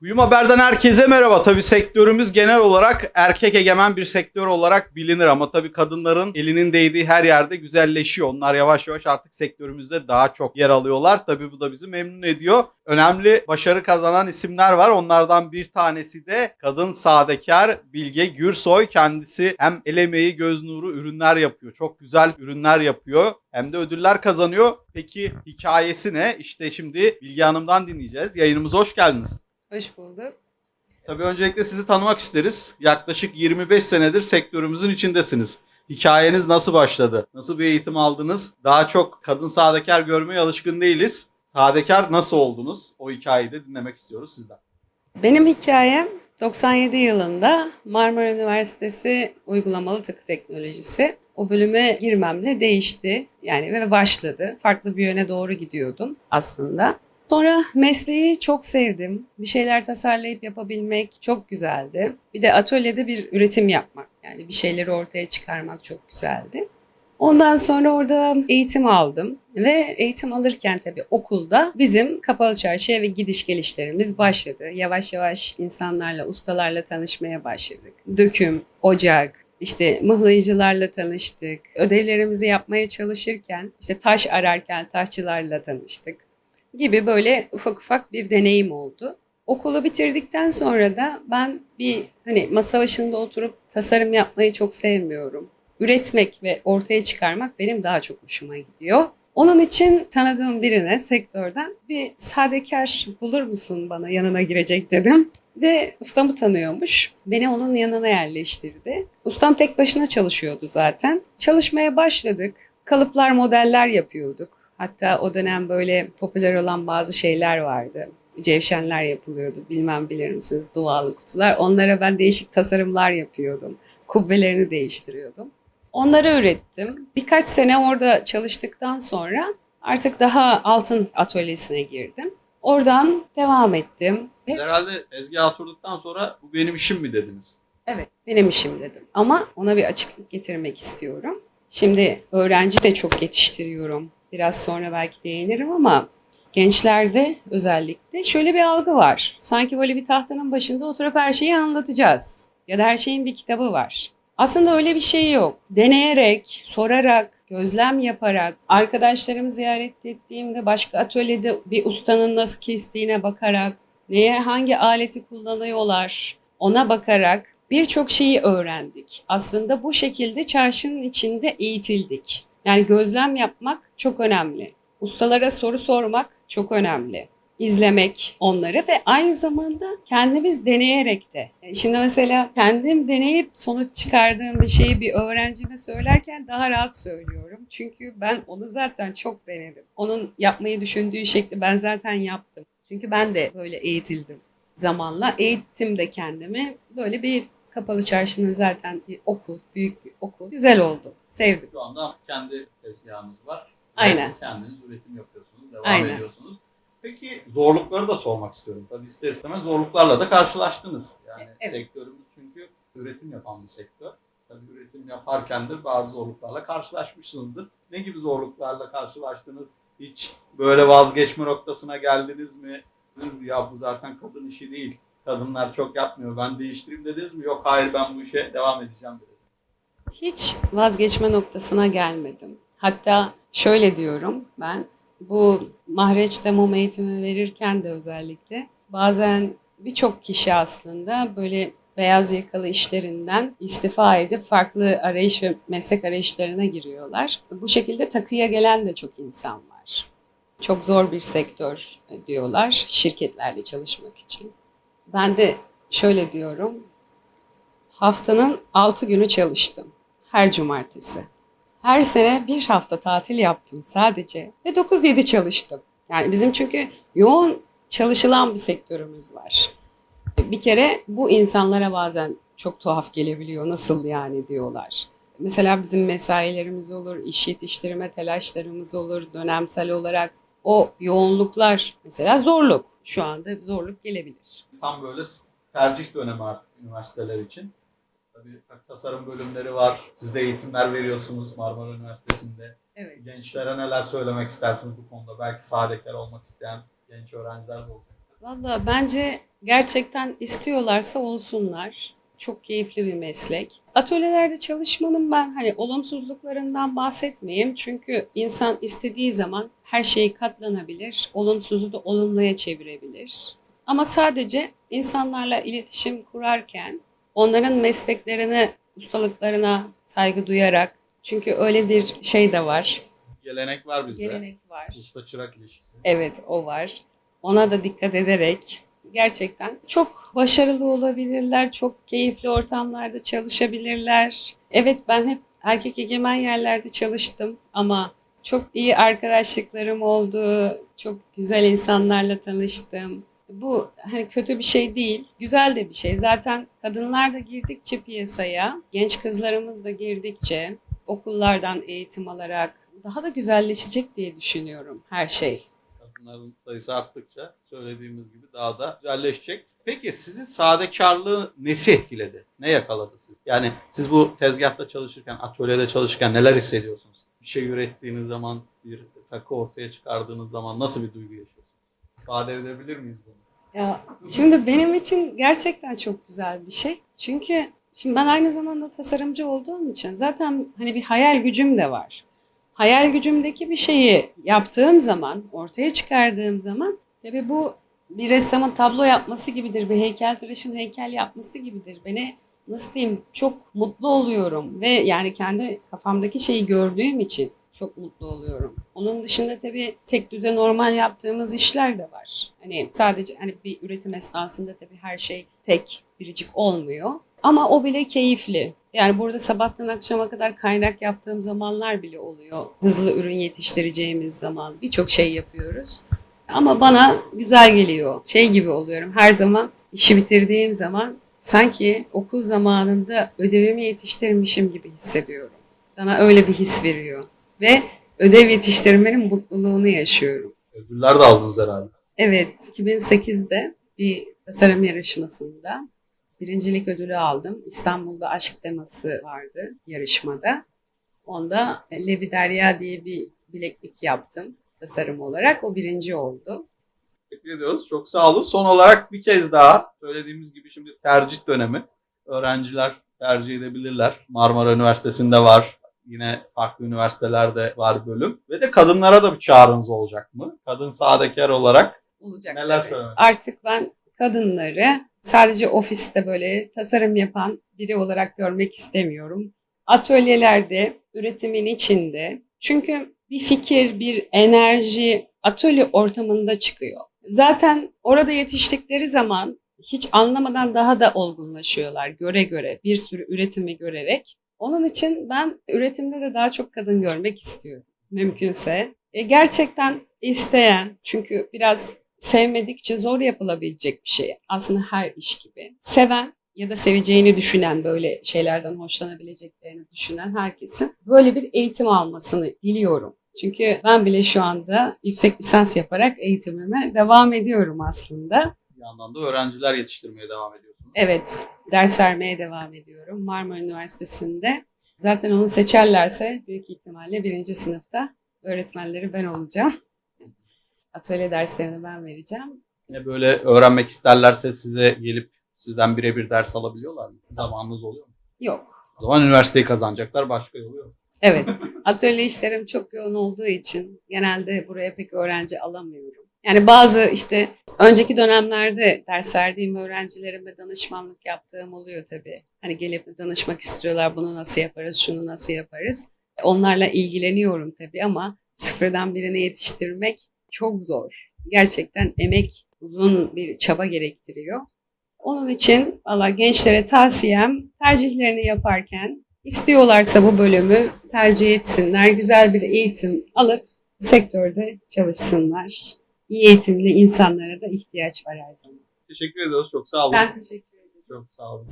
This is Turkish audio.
Kuyum Haber'den herkese merhaba. Tabii sektörümüz genel olarak erkek egemen bir sektör olarak bilinir ama tabii kadınların elinin değdiği her yerde güzelleşiyor. Onlar yavaş yavaş artık sektörümüzde daha çok yer alıyorlar. Tabii bu da bizi memnun ediyor. Önemli başarı kazanan isimler var. Onlardan bir tanesi de kadın sadekar Bilge Gürsoy. Kendisi hem el emeği göz nuru ürünler yapıyor. Çok güzel ürünler yapıyor. Hem de ödüller kazanıyor. Peki hikayesi ne? İşte şimdi Bilge Hanım'dan dinleyeceğiz. Yayınımıza hoş geldiniz. Hoş bulduk. Tabii öncelikle sizi tanımak isteriz. Yaklaşık 25 senedir sektörümüzün içindesiniz. Hikayeniz nasıl başladı? Nasıl bir eğitim aldınız? Daha çok kadın sadekar görmeye alışkın değiliz. Sadekar nasıl oldunuz? O hikayeyi de dinlemek istiyoruz sizden. Benim hikayem 97 yılında Marmara Üniversitesi Uygulamalı Takı Teknolojisi. O bölüme girmemle değişti. Yani ve başladı. Farklı bir yöne doğru gidiyordum aslında. Sonra mesleği çok sevdim. Bir şeyler tasarlayıp yapabilmek çok güzeldi. Bir de atölyede bir üretim yapmak. Yani bir şeyleri ortaya çıkarmak çok güzeldi. Ondan sonra orada eğitim aldım ve eğitim alırken tabii okulda bizim kapalı çarşıya ve gidiş gelişlerimiz başladı. Yavaş yavaş insanlarla, ustalarla tanışmaya başladık. Döküm, ocak, işte mıhlayıcılarla tanıştık. Ödevlerimizi yapmaya çalışırken işte taş ararken taşçılarla tanıştık gibi böyle ufak ufak bir deneyim oldu. Okulu bitirdikten sonra da ben bir hani masa başında oturup tasarım yapmayı çok sevmiyorum üretmek ve ortaya çıkarmak benim daha çok hoşuma gidiyor. Onun için tanıdığım birine sektörden bir sadekar bulur musun bana yanına girecek dedim. Ve ustamı tanıyormuş. Beni onun yanına yerleştirdi. Ustam tek başına çalışıyordu zaten. Çalışmaya başladık. Kalıplar, modeller yapıyorduk. Hatta o dönem böyle popüler olan bazı şeyler vardı. Cevşenler yapılıyordu. Bilmem bilir misiniz? Dualı kutular. Onlara ben değişik tasarımlar yapıyordum. Kubbelerini değiştiriyordum. Onları ürettim. Birkaç sene orada çalıştıktan sonra artık daha altın atölyesine girdim. Oradan devam ettim. Siz herhalde tezgaha oturduktan sonra bu benim işim mi dediniz? Evet, benim işim dedim. Ama ona bir açıklık getirmek istiyorum. Şimdi öğrenci de çok yetiştiriyorum. Biraz sonra belki değinirim ama gençlerde özellikle şöyle bir algı var. Sanki böyle bir tahtanın başında oturup her şeyi anlatacağız. Ya da her şeyin bir kitabı var. Aslında öyle bir şey yok. Deneyerek, sorarak, gözlem yaparak, arkadaşlarımı ziyaret ettiğimde başka atölyede bir ustanın nasıl kestiğine bakarak, neye hangi aleti kullanıyorlar ona bakarak birçok şeyi öğrendik. Aslında bu şekilde çarşının içinde eğitildik. Yani gözlem yapmak çok önemli. Ustalara soru sormak çok önemli izlemek onları ve aynı zamanda kendimiz deneyerek de. Yani Şimdi mesela kendim deneyip sonuç çıkardığım bir şeyi bir öğrencime söylerken daha rahat söylüyorum. Çünkü ben onu zaten çok denedim. Onun yapmayı düşündüğü şekli ben zaten yaptım. Çünkü ben de böyle eğitildim zamanla. Eğittim de kendimi. Böyle bir kapalı çarşının zaten bir okul, büyük bir okul. Güzel oldu. Sevdim. Şu anda kendi tezgahınız var. Aynen. Kendiniz üretim yapıyorsunuz, devam Aynen. ediyorsunuz. Peki zorlukları da sormak istiyorum. Tabii ister istemez zorluklarla da karşılaştınız. Yani Evet. sektörümüz çünkü üretim yapan bir sektör. Tabii üretim yaparken de bazı zorluklarla karşılaşmışsınızdır. Ne gibi zorluklarla karşılaştınız? Hiç böyle vazgeçme noktasına geldiniz mi, Ya bu zaten kadın işi değil. Kadınlar çok yapmıyor. Ben değiştireyim dediniz mi? Yok hayır ben bu işe devam edeceğim dediniz. Hiç vazgeçme noktasına gelmedim. Hatta şöyle diyorum ben bu mahreçte mum eğitimi verirken de özellikle bazen birçok kişi aslında böyle beyaz yakalı işlerinden istifa edip farklı arayış ve meslek arayışlarına giriyorlar. Bu şekilde takıya gelen de çok insan var. Çok zor bir sektör diyorlar şirketlerle çalışmak için. Ben de şöyle diyorum. Haftanın 6 günü çalıştım. Her cumartesi. Her sene bir hafta tatil yaptım sadece ve 9-7 çalıştım. Yani bizim çünkü yoğun çalışılan bir sektörümüz var. Bir kere bu insanlara bazen çok tuhaf gelebiliyor. Nasıl yani diyorlar. Mesela bizim mesailerimiz olur, iş yetiştirme telaşlarımız olur, dönemsel olarak o yoğunluklar mesela zorluk. Şu anda zorluk gelebilir. Tam böyle tercih dönemi artık üniversiteler için. Tabii tasarım bölümleri var. Siz de eğitimler veriyorsunuz Marmara Üniversitesi'nde. Evet. Gençlere neler söylemek istersiniz bu konuda? Belki sadekar olmak isteyen genç öğrenciler de olacak. Valla bence gerçekten istiyorlarsa olsunlar. Çok keyifli bir meslek. Atölyelerde çalışmanın ben hani olumsuzluklarından bahsetmeyeyim. Çünkü insan istediği zaman her şeyi katlanabilir. Olumsuzu da olumluya çevirebilir. Ama sadece insanlarla iletişim kurarken onların mesleklerine, ustalıklarına saygı duyarak çünkü öyle bir şey de var. Gelenek var bizde. Gelenek var. Usta çırak ilişkisi. Evet o var. Ona da dikkat ederek gerçekten çok başarılı olabilirler. Çok keyifli ortamlarda çalışabilirler. Evet ben hep erkek egemen yerlerde çalıştım ama çok iyi arkadaşlıklarım oldu. Çok güzel insanlarla tanıştım. Bu hani kötü bir şey değil, güzel de bir şey. Zaten kadınlar da girdikçe piyasaya, genç kızlarımız da girdikçe okullardan eğitim alarak daha da güzelleşecek diye düşünüyorum her şey. Kadınların sayısı arttıkça söylediğimiz gibi daha da güzelleşecek. Peki sizin sadekarlığı nesi etkiledi? Ne yakaladı sizi? Yani siz bu tezgahta çalışırken, atölyede çalışırken neler hissediyorsunuz? Bir şey ürettiğiniz zaman, bir takı ortaya çıkardığınız zaman nasıl bir duygu yaşıyorsunuz? İfade edebilir miyiz bunu? Ya şimdi benim için gerçekten çok güzel bir şey. Çünkü şimdi ben aynı zamanda tasarımcı olduğum için zaten hani bir hayal gücüm de var. Hayal gücümdeki bir şeyi yaptığım zaman, ortaya çıkardığım zaman tabii bu bir ressamın tablo yapması gibidir, bir heykeltıraşın heykel yapması gibidir. Beni nasıl diyeyim çok mutlu oluyorum ve yani kendi kafamdaki şeyi gördüğüm için çok mutlu oluyorum. Onun dışında tabii tek düze normal yaptığımız işler de var. Hani sadece hani bir üretim esnasında tabii her şey tek biricik olmuyor. Ama o bile keyifli. Yani burada sabahtan akşama kadar kaynak yaptığım zamanlar bile oluyor. Hızlı ürün yetiştireceğimiz zaman birçok şey yapıyoruz. Ama bana güzel geliyor. Şey gibi oluyorum her zaman işi bitirdiğim zaman sanki okul zamanında ödevimi yetiştirmişim gibi hissediyorum. Bana öyle bir his veriyor. Ve ödev yetiştirmenin mutluluğunu yaşıyorum. Ödüller de aldınız herhalde. Evet, 2008'de bir tasarım yarışmasında birincilik ödülü aldım. İstanbul'da aşk teması vardı yarışmada. Onda Levi Derya diye bir bileklik yaptım tasarım olarak. O birinci oldu. Teşekkür ediyoruz. Çok sağ olun. Son olarak bir kez daha söylediğimiz gibi şimdi tercih dönemi. Öğrenciler tercih edebilirler. Marmara Üniversitesi'nde var. Yine farklı üniversitelerde var bölüm. Ve de kadınlara da bir çağrınız olacak mı? Kadın sadekar olarak Olacak neler tabii. söylemek? Artık ben kadınları sadece ofiste böyle tasarım yapan biri olarak görmek istemiyorum. Atölyelerde, üretimin içinde. Çünkü bir fikir, bir enerji atölye ortamında çıkıyor. Zaten orada yetiştikleri zaman hiç anlamadan daha da olgunlaşıyorlar göre göre, bir sürü üretimi görerek. Onun için ben üretimde de daha çok kadın görmek istiyorum mümkünse. E, gerçekten isteyen, çünkü biraz sevmedikçe zor yapılabilecek bir şey. Aslında her iş gibi. Seven ya da seveceğini düşünen, böyle şeylerden hoşlanabileceklerini düşünen herkesin böyle bir eğitim almasını diliyorum. Çünkü ben bile şu anda yüksek lisans yaparak eğitimime devam ediyorum aslında. Bir yandan da öğrenciler yetiştirmeye devam ediyorsunuz. Evet, ders vermeye devam ediyorum Marmara Üniversitesi'nde. Zaten onu seçerlerse büyük ihtimalle birinci sınıfta öğretmenleri ben olacağım. Atölye derslerini ben vereceğim. Yine böyle öğrenmek isterlerse size gelip sizden birebir ders alabiliyorlar mı? Zamanınız oluyor mu? Yok. O zaman üniversiteyi kazanacaklar başka yolu yok. Evet, atölye işlerim çok yoğun olduğu için genelde buraya pek öğrenci alamıyorum. Yani bazı işte önceki dönemlerde ders verdiğim öğrencilerime danışmanlık yaptığım oluyor tabii. Hani gelip danışmak istiyorlar bunu nasıl yaparız, şunu nasıl yaparız. Onlarla ilgileniyorum tabii ama sıfırdan birini yetiştirmek çok zor. Gerçekten emek, uzun bir çaba gerektiriyor. Onun için valla gençlere tavsiyem tercihlerini yaparken istiyorlarsa bu bölümü tercih etsinler. Güzel bir eğitim alıp sektörde çalışsınlar. İyi eğitimli insanlara da ihtiyaç var her zaman. Teşekkür ediyoruz. Çok sağ olun. Ben teşekkür ederim. Çok sağ olun.